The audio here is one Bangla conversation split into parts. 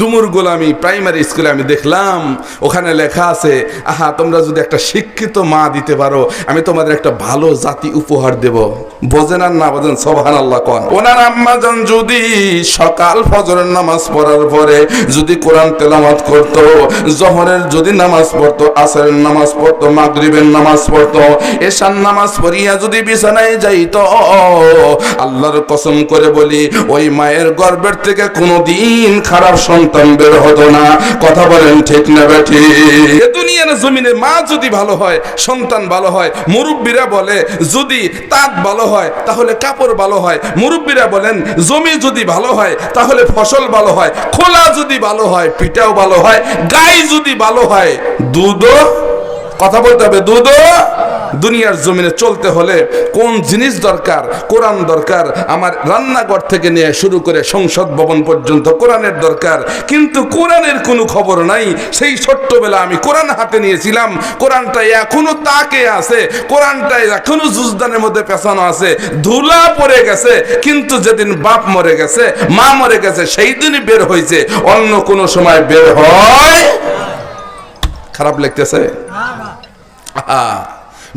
ডুমুর গোলামি প্রাইমারি স্কুলে আমি দেখলাম, ওখানে লেখা আছে, আহা, তোমরা যদি একটা শিক্ষিত মা দিতে পারো, আমি তোমাদের একটা ভালো জাতি উপহার দেব। বোঝেন আর না বোঝেন সোহান আল্লাহ কন। ওনার আম্মা যান যদি সকাল ফজরের নামাজ পড়ার পরে যদি কোরআন তেলামাত করত, জহরের যদি নামাজ পড়তো, আসরের নামাজ পড়তো, মাগরিবের নামাজ পড়তো, এশার নামাজ পড়িয়া যদি বিছানায় যাইতো আল্লাহর কসম করে বলি, ওই মায়ের গর্ভের থেকে কোনোদিন খারাপ সন্তান বের হতো না। কথা বলেন ঠিক না বেঠি দুনিয়ার জমিনে মা যদি ভালো হয়, সন্তান ভালো হয়, মুরব্বীরা বলে, যদি তাঁত ভালো হয়, তাহলে কাপড় ভালো হয়। মুরব্বীরা বলেন, জমি যদি ভালো হয়, তাহলে ফসল ভালো হয়। খোলা যদি ভালো হয়, পিঠাও ভালো হয়। গাই যদি ভালো হয়, দুধও কথা বলতে হবে দুধও দুনিয়ার জমিনে চলতে হলে কোন জিনিস দরকার? কোরআন দরকার। আমার রান্নাঘর থেকে নিয়ে শুরু করে সংসদ ভবন পর্যন্ত কোরআনের দরকার। কিন্তু কোরআনের কোনো খবর নাই। সেই ছোট্টবেলা আমি কোরআন হাতে নিয়েছিলাম। কোরআনটা এখনও তাকে আছে। কোরআনটা এখনও জুজদানের মধ্যে পেছানো আছে। ধুলা পড়ে গেছে, কিন্তু যেদিন বাপ মরে গেছে, মা মরে গেছে, সেই দিনই বের হয়েছে। অন্য কোনো সময় বের হয়। খারাপ লাগতেছে?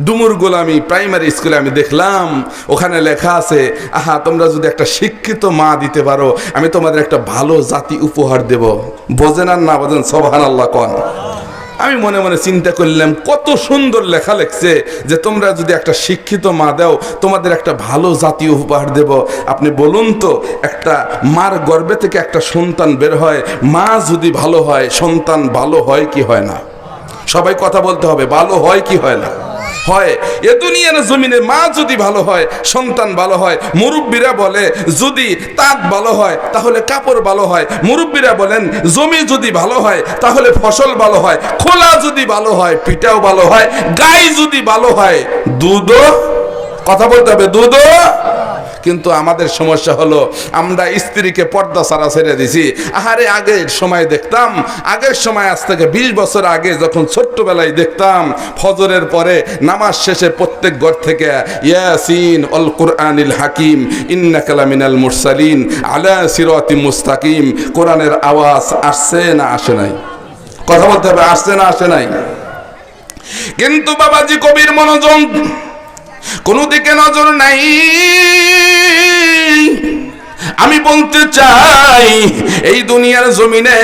ডুমুর গোলামি প্রাইমারি স্কুলে আমি দেখলাম, ওখানে লেখা আছে, আহা, তোমরা যদি একটা শিক্ষিত মা দিতে পারো, আমি তোমাদের একটা ভালো জাতি উপহার দেব। বোঝেন আর না বোঝেন সোহান আল্লাহ কন। আমি মনে মনে চিন্তা করলাম, কত সুন্দর লেখা লেখছে যে তোমরা যদি একটা শিক্ষিত মা দাও, তোমাদের একটা ভালো জাতীয় উপহার দেব। আপনি বলুন তো, একটা মার গর্ভে থেকে একটা সন্তান বের হয়, মা যদি ভালো হয়, সন্তান ভালো হয় কি হয় না? সবাই কথা বলতে হবে, ভালো হয় কি হয় না? হয়, এ দুনিয়ার জমিনে মা যদি ভালো হয়, সন্তান ভালো হয়, মুরব্বীরা বলে যদি তাঁত ভালো হয়, তাহলে কাপড় ভালো হয়। মুরব্বীরা বলেন, জমি যদি ভালো হয়, তাহলে ফসল ভালো হয়। খোলা যদি ভালো হয়, পিঠাও ভালো হয়। গাই যদি ভালো হয়, দুধও, কথা বলতে হবে, দুধও কিন্তু আমাদের সমস্যা হলো, আমরা স্ত্রীকে পর্দা সারা ছেড়ে দিছি। আহারে, আগের সময় দেখতাম, আগের সময় আজ থেকে বিশ বছর আগে যখন ছোট্টবেলায় দেখতাম, ফজরের পরে নামাজ শেষে প্রত্যেক ঘর থেকে ইয়াসিন অল কুরআনিল হাকিম ইন্না কালামিনাল মুরসালিন, আলা সিরাতি মুস্তাকিম। কোরআনের আওয়াজ আসছে না আসে নাই? কথা বলতে হবে, আসছে না আসে নাই? কিন্তু বাবাজি কবির মনোযোগ কোনো দিকে নজর নাই। আমি বলতে চাই, এই দুনিয়ার জমিনে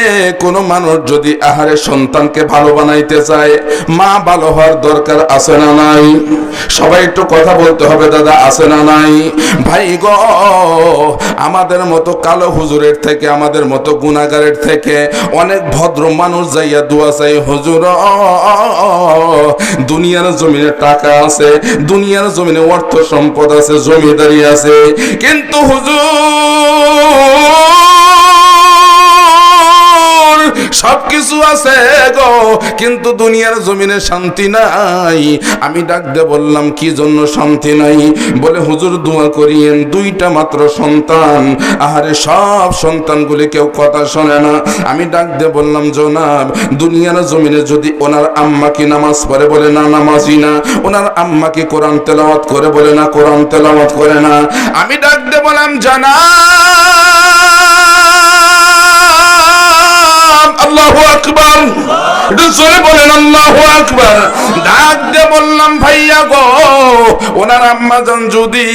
কোনো মানুষ যদি আহারে সন্তানকে ভালো বানাইতে চায়, মা ভালো হওয়ার দরকার আছে না নাই? সবাই একটু কথা বলতে হবে, দাদা, আছে না নাই? ভাই গো আমাদের মতো কালো হুজুরের থেকে, আমাদের মতো গুণাগারের থেকে অনেক ভদ্র মানুষ যাইয়া দোয়া চাই, হুজুর দুনিয়ার জমিনে টাকা আছে, দুনিয়ার জমিনে অর্থ সম্পদ আছে, জমিদারি আছে, কিন্তু হুজুর সবকিছু আছে গো, কিন্তু দুনিয়ার জমিনে শান্তি নাই। আমি ডাক দিয়ে বললাম, কি জন্য শান্তি নাই? বলে, হুজুর, দোয়া করিয়েন, দুইটা মাত্র সন্তান। আহারে, সব সন্তানগুলি কেউ কথা শোনে না। আমি ডাক দিয়ে বললাম, জনাব, দুনিয়ার জমিনে যদি ওনার আম্মা কি নামাজ পড়ে বলে, না নামাজি না। ওনার আম্মা কি কোরআন তেলাওয়াত করে বলে, না, কোরআন তেলাওয়াত করে না? আমি ডাক দিয়ে বললাম জানা আল্লাহু আকবার। জোরে বলেন, আল্লাহু আকবার। ডাক দিয়ে বললাম, ভাইয়া গো, ওনার আম্মা যান যদি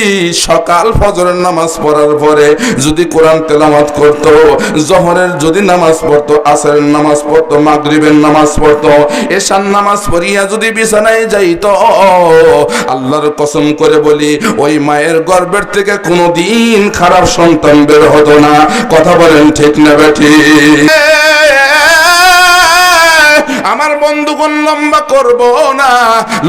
সকাল ফজরের নামাজ পড়ার পরে যদি কোরআন তেলাওয়াত করতো, জহরের যদি নামাজ পড়তো, আসরের নামাজ পড়তো, মাগরিবের নামাজ পড়তো, এশার নামাজ পড়িয়া যদি বিছানায় যাইতো, আল্লাহর কসম করে বলি, ওই মায়ের গর্ভের থেকে কোনোদিন খারাপ সন্তান বের হতো না। কথা বলেন ঠিক না বেঠি আমার বন্ধুগণ লম্বা করব না।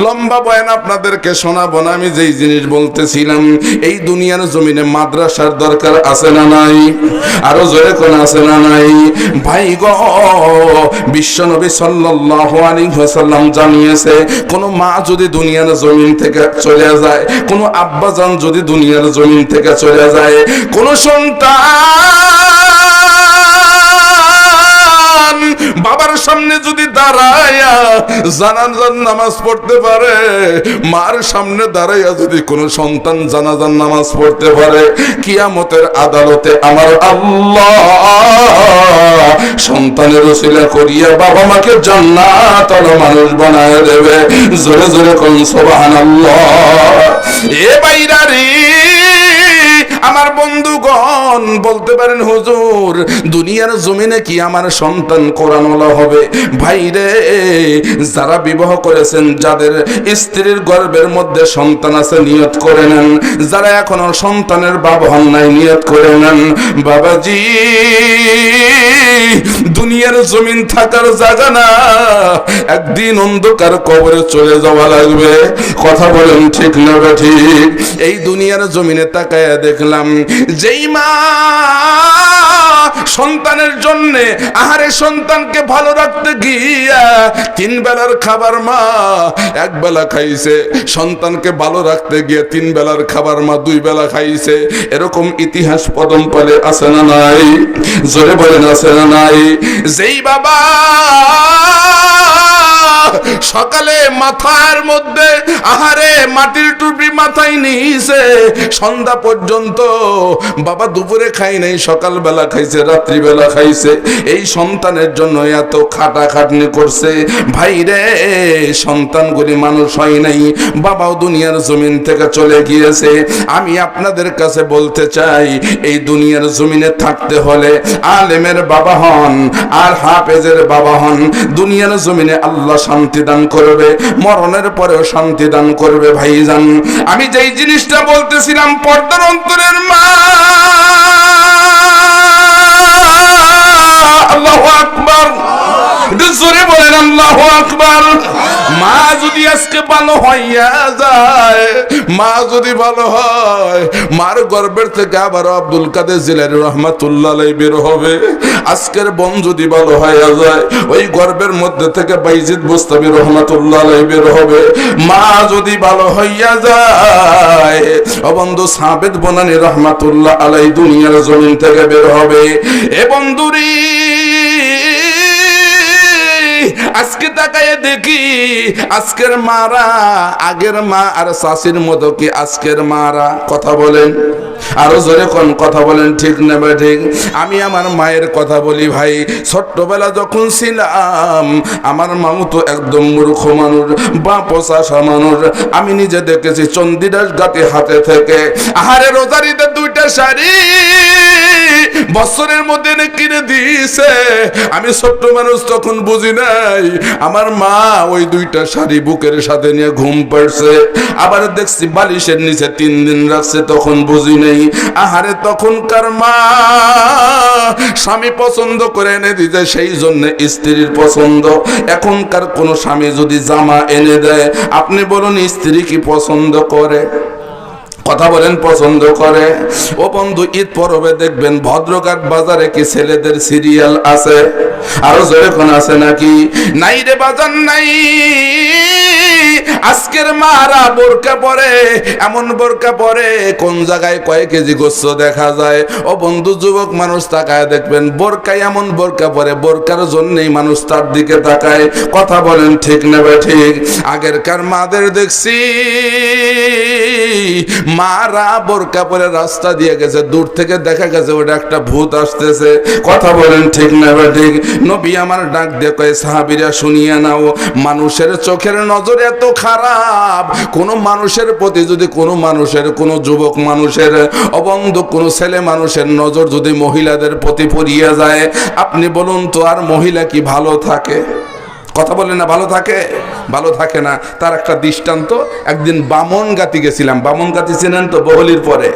লম্বা বয়ান আপনাদেরকে শোনাবো না, আমি যেই জিনিস বলতেছিলাম, এই দুনিয়ার জমিনে মাদ্রাসার দরকার আছে না নাই? আরও জোরে কোন আছে না নাই? ভাই গো বিশ্বনবী সাল্লাল্লাহু আলাইহি ওয়াসাল্লাম জানিয়েছে, কোন মা যদি দুনিয়ার জমিন থেকে চলে যায়, কোন আব্বাজান যদি দুনিয়ার জমিন থেকে চলে যায়, কোন সন্তান বাবার সামনে যদি দাঁড়ায় জানাজার নামাজ পড়তে পারে। মার সামনে দাঁড়াইয়া যদি কোনো সন্তান জানাজার নামাজ পড়তে পারে। কিয়ামতের আদালতে আমার আল্লাহ সন্তানের ওসিলা করিয়া বাবা মাকে জান্নাত মানুষ বানায় দেবে। জোরে জোরে কোন, সুবহানাল্লাহ। এ বাইরা রে আমার বন্ধুগণ, বলতে পারেন হুজুর, দুনিয়ার জমিনে কি আমার সন্তান কোরআনওয়ালা হবে? ভাইরে যারা বিবাহ করেছেন, যাদের স্ত্রীর গর্বের মধ্যে সন্তান আছে, নিয়ত করে নেন। যারা এখনও সন্তানের বাবা নাই, নিয়ত করে নেন। বাবাজি দুনিয়ার জমিন থাকার জায়গা না। একদিন অন্ধকার কবরে চলে যাওয়া লাগবে। কথা বলেন ঠিক না ঠিক? এই দুনিয়ার জমিনে তাকায় দেখলাম, যেই মা সন্তানের জন্য আহারে সন্তানকে ভালো রাখতে গিয়া তিন বেলার খাবার মা, এক বেলা খাইছে। সন্তানকে ভালো রাখতে গিয়ে তিন বেলার খাবার মা দুই বেলা খাইছে। এরকম ইতিহাস পদম পদম্পলে আছে না নাই? জোরে বলেন, আছে না নাই? যেই বাবা সকালে মাথার মধ্যে আহারে মাটির টুপি মাথায় নিয়েছে। সন্ধ্যা পর্যন্ত বাবা দুপুরে খাই নাই, সকালবেলা খাইছে, রাত্রিবেলা খাইছে। এই সন্তানের জন্য এত খাটা খাটনি করছে। ভাই রে, সন্তানগুলি মানুষ হয় নাই, বাবাও দুনিয়ার জমিন থেকে চলে গিয়েছে। আমি আপনাদের কাছে বলতে চাই, এই দুনিয়ার জমিনে থাকতে হলে আলেমের বাবা হন আর হাফেজের বাবা হন। দুনিয়ার জমিনে আল্লাহ শান্তি দান করবে, মরণের পরেও শান্তি দান করবে ভাই ভাইজান। আমি যেই জিনিসটা বলতেছিলাম, পর্দার অন্তরের মা। আল্লাহ আকবার। জোরে বলেন, আল্লাহ আকবার। মা যদি আজকে ভালো হইয়া যায়, মা যদি ভালো হয়, মার গর্বের থেকে আবার আব্দুল কাদের জিলানি রহমাতুল্লাহ বের হবে। আজকের বোন যদি ভালো হইয়া যায়, ওই গর্বের মধ্যে থেকে বাইজিদ বুস্তাবি রহমাতুল্লাহ বের হবে। মা যদি ভালো হইয়া যায় বন্ধু সাবেদ বনানি রহমাতুল্লাহ আলাই দুনিয়ার জমিন থেকে বের হবে। এ বন্ধুরি আজকে তাকায় দেখি, আজকের মারা, আগের মা আর শাশির মতো কি আজকের মারা? কথা বলেন। আরও জোরে কোন কথা বলেন, ঠিক না বা ঠিক? আমি আমার মায়ের কথা বলি ভাই, ছোট্টবেলা যখন ছিলাম, আমার মামু তো একদম মূর্খ মানুষ বা পোষাশা মানুষ। আমি নিজে দেখেছি চন্দিদাস গাতে হাতে থেকে। আহারে, রোজারিতে দুইটা শাড়ি বছরের মধ্যে কিনে দিয়েছে। আমি ছোট্ট মানুষ তখন বুঝি নাই আমার মা ওই দুইটা শাড়ি বুকের সাথে নিয়ে ঘুম পাড়ছে। আবার দেখছি বালিশের নিচে তিন দিন রাখছে, তখন বুঝি নেই। আহারে, তখনকার মা স্বামী পছন্দ করে এনে দিতে, সেই জন্য স্ত্রীর পছন্দ। এখনকার কোন স্বামী যদি জামা এনে দেয়, আপনি বলুন, স্ত্রী কি পছন্দ করে? কথা বলেন, পছন্দ করে? ও বন্ধু, ঈদ পরবে দেখবেন ভদ্রঘাট বাজারে কি ছেলেদের সিরিয়াল আছে? আরও যেরকম আছে নাকি? নাই রে বাজার নাই। আজকের মারা বোরকা পরে, এমন বোরকা পরে কোন জায়গায় কয়েক কেজি গোস্ত দেখা যায়? ও বন্ধু, যুবক মানুষ তাকায় দেখবেন, বোরকায় এমন বোরকা পরে, বোরকার জন্যই মানুষ তার দিকে তাকায়। কথা বলেন ঠিক নেবে ঠিক? আগেরকার মাদের দেখছি, মারা বোরকা পরে রাস্তা দিয়ে গেছে, দূর থেকে দেখা গেছে, ওটা একটা ভূত আসতেছে। কথা বলেন ঠিক নেবে ঠিক? নবী আমার ডাক দিয়ে কয়ে, সাহাবিরা, শুনিয়ে নাও, মানুষের চোখের নজর এত খারাপ। কোন মানুষের প্রতি যদি কোনো মানুষের, কোনো যুবক মানুষের, অবন্ধ কোনো ছেলে মানুষের নজর যদি মহিলাদের প্রতি পড়িয়ে যায়, আপনি বলুন তো, আর মহিলা কি ভালো থাকে? কথা বলেন না, ভালো থাকে? ভালো থাকে না। তার একটা দৃষ্টান্ত, একদিন বামন গাতি গেছিলাম। বামন গাতি চেনেন তো বহলির পরে?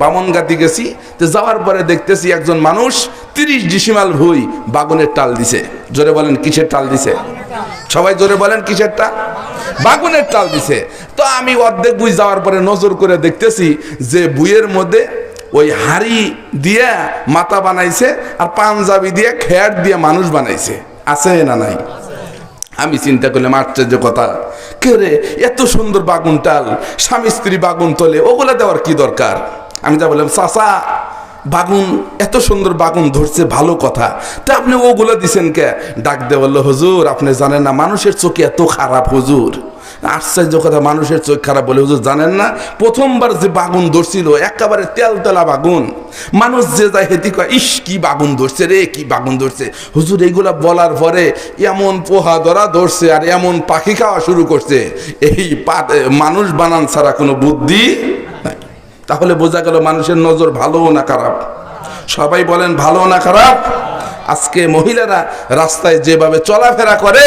বামন গাতি গেছি, তো যাওয়ার পরে দেখতেছি একজন মানুষ তিরিশ ডিসিমাল ভুই বাগুনের টাল দিছে। জোরে বলেন, কিসের টাল দিছে? সবাই জোরে বলেন কিসের কিসেরটা? বাগুনের টাল দিছে। তো আমি অর্ধেক বুঝ যাওয়ার পরে নজর করে দেখতেছি যে বুইয়ের মধ্যে ওই হাড়ি দিয়ে মাথা বানাইছে আর পাঞ্জাবি দিয়ে খেয়ার দিয়ে মানুষ বানাইছে। আছে না নাই? আমি চিন্তা করলাম, আশ্চর্য কথা। কে রে, এত সুন্দর বাগুন টাল স্বামী স্ত্রী বাগুন তোলে, ওগুলা দেওয়ার কি দরকার? আমি যা বললাম, চাচা বাগুন, এত সুন্দর বাগুন ধরছে, ভালো কথা। তা আপনি ওগুলো দিছেন কে? ডাক দে বলল, হুজুর, আপনি জানেন না, মানুষের চোখে এত খারাপ, হুজুর। আশ্চর্য কথা, মানুষের চোখ খারাপ বলে, হুজুর, জানেন না, প্রথমবার যে বাগুন ধরছিল, একেবারে তেল তেলা বাগুন। মানুষ যে যায় হেতি কয়, ইস, কি বাগুন ধরছে রে, কি বাগুন ধরছে? হুজুর এইগুলা বলার পরে এমন পোহা ধরা ধরছে আর এমন পাখি খাওয়া শুরু করছে। এই মানুষ বানান ছাড়া কোনো বুদ্ধি তাহলে বোঝা গেল মানুষের নজর ভালো না খারাপ। সবাই বলেন ভালো না খারাপ? আজকে মহিলারা রাস্তায় যেভাবে চলাফেরা করে,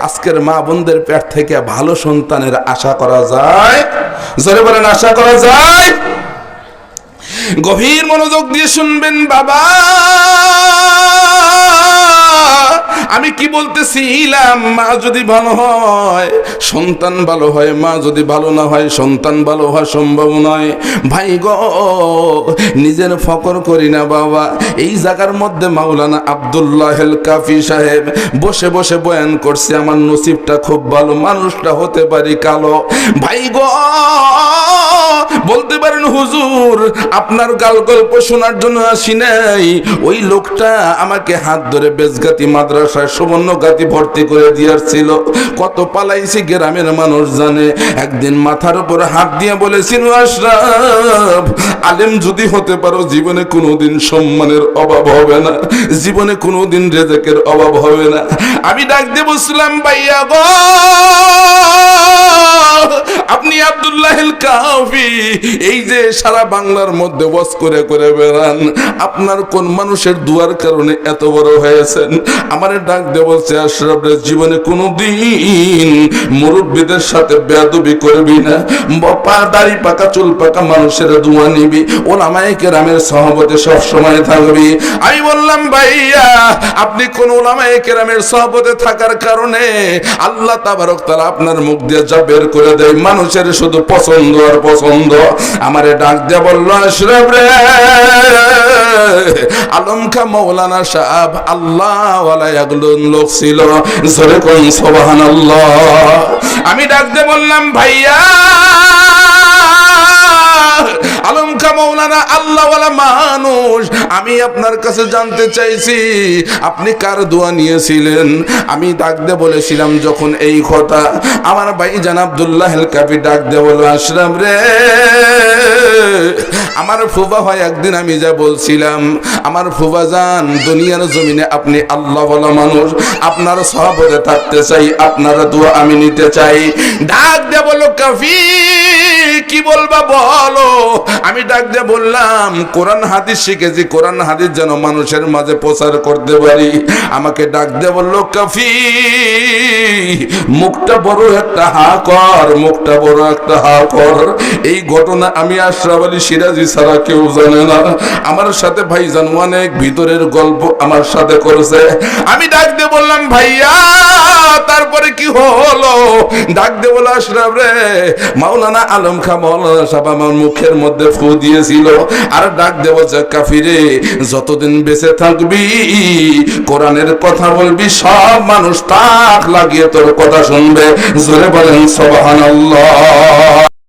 আজকের মা বোনদের পেট থেকে ভালো সন্তানের আশা করা যায়। জোরে বলেন, আশা করা যায়? গভীর মনোযোগ দিয়ে শুনবেন, বাবা। আমি কি বলতেছিলাম? মা যদি ভালো হয়, সন্তান ভালো হয়, মা যদি ভালো না হয়, সন্তান ভালো হওয়া সম্ভব নয়। ভাই গো, নিজের ফকর করি না বাবা। এই জায়গার মধ্যে মাওলানা আব্দুল্লাহ হেল কাফি সাহেব বসে বসে বয়ান করছে, আমার নসিবটা খুব ভালো, মানুষটা হতে পারি কালো। ভাই গো, বলতে পারেন হুজুর, আপনার গাল গল্প শোনার জন্য আসি নাই। ওই লোকটা আমাকে হাত ধরে বেজগাতি মাদ্রাসায় সুবর্ণ গাতি ভর্তি করে দিয়াছিল কত পালাইছি গ্রামের মানুষ জানে। একদিন মাথার উপর হাত দিয়ে বলেছিল আশরাফ, আলেম যদি হতে পারো, জীবনে কোনোদিন সম্মানের অভাব হবে না। জীবনে কোনোদিন রেজেকের অভাব হবে না। আমি ডাক দিয়ে বসলাম ভাইয়া গো! কাফি এই যে সারা বাংলার মধ্যে বস করে করে বেড়ান, আপনার কোন মানুষের দুয়ার কারণে এত বড় হয়েছেন? আমার ডাক বলছে আশরাফের জীবনে কোনো দিন মুরব্বীদের সাথে বেয়াদবি করবি না। বপা, দাড়ি পাকা, চুল পাকা মানুষের দুয়া নিবি। ওলামায়ে কেরামের সহবতে সব সময় থাকবি। আমি বললাম, ভাইয়া, আপনি কোন ওলামায়ে কেরামের সহবতে থাকার কারণে আল্লাহ তাবারক তাআলা আপনার মুখ দিয়ে যা বের করে দেয়, মানুষের শুধু পছন্দ আর পছন্দ। আমারে ডাক দিয়ে বলল, আশরাফ রে, আলম খা মৌলানা সাহেব আল্লাহ একজন লোক ছিল। আমি ডাক দিয়ে বললাম, ভাইয়া, আলম মৌলানা আল্লাহওয়ালা মানুষ, আমি আপনার কাছে জানতে চাইছি, আপনি কার দোয়া নিয়েছিলেন? আমি ডাক দিয়ে বলেছিলাম, যখন এই কথা। আমার ভাই জান আব্দুল্লাহ কাফি ডাক দিয়ে বলো আশরাম রে। আমার ফুবা হয় একদিন আমি যা বলছিলাম, আমার ফুবা যান, দুনিয়ার জমিনে আপনি আল্লাহ বলা মানুষ, আপনার সহবতে থাকতে চাই, আপনার দোয়া আমি নিতে চাই। ডাক দিয়ে বলো, কাফি, কি বলবা বলো? আমি ডাক দিয়ে বললাম, কোরআন হাদিস শিখেছি, কোরআন হাদিস যেন মানুষের মাঝে প্রচার করতে পারি। আমাকে ডাক দিয়ে বলল, কাফি, মুখটা বড় একটা হা কর, মুখটা বড় একটা হা কর। এই ঘটনা আমি আশরাফ আলী সিরাজি ছাড়া কেউ জানে না। আমার সাথে অনেক ভিতরের গল্প আমার সাথে করেছে। আমি ডাক দিয়ে বললাম, ভাইয়া, তারপরে কি হলো? ডাক দিয়ে আশরাফ রে, মাওলানা আলম খা, মাওলানা আমার মুখের মধ্যে ফু দিয়েছিল। আর ডাক দেব কাফিরে, যতদিন বেঁচে থাকবি, কোরআনের কথা বলবি, সব মানুষ তাক লাগিয়ে তোর কথা শুনবে। জোরে বলেন, সবহানাল্লাহ।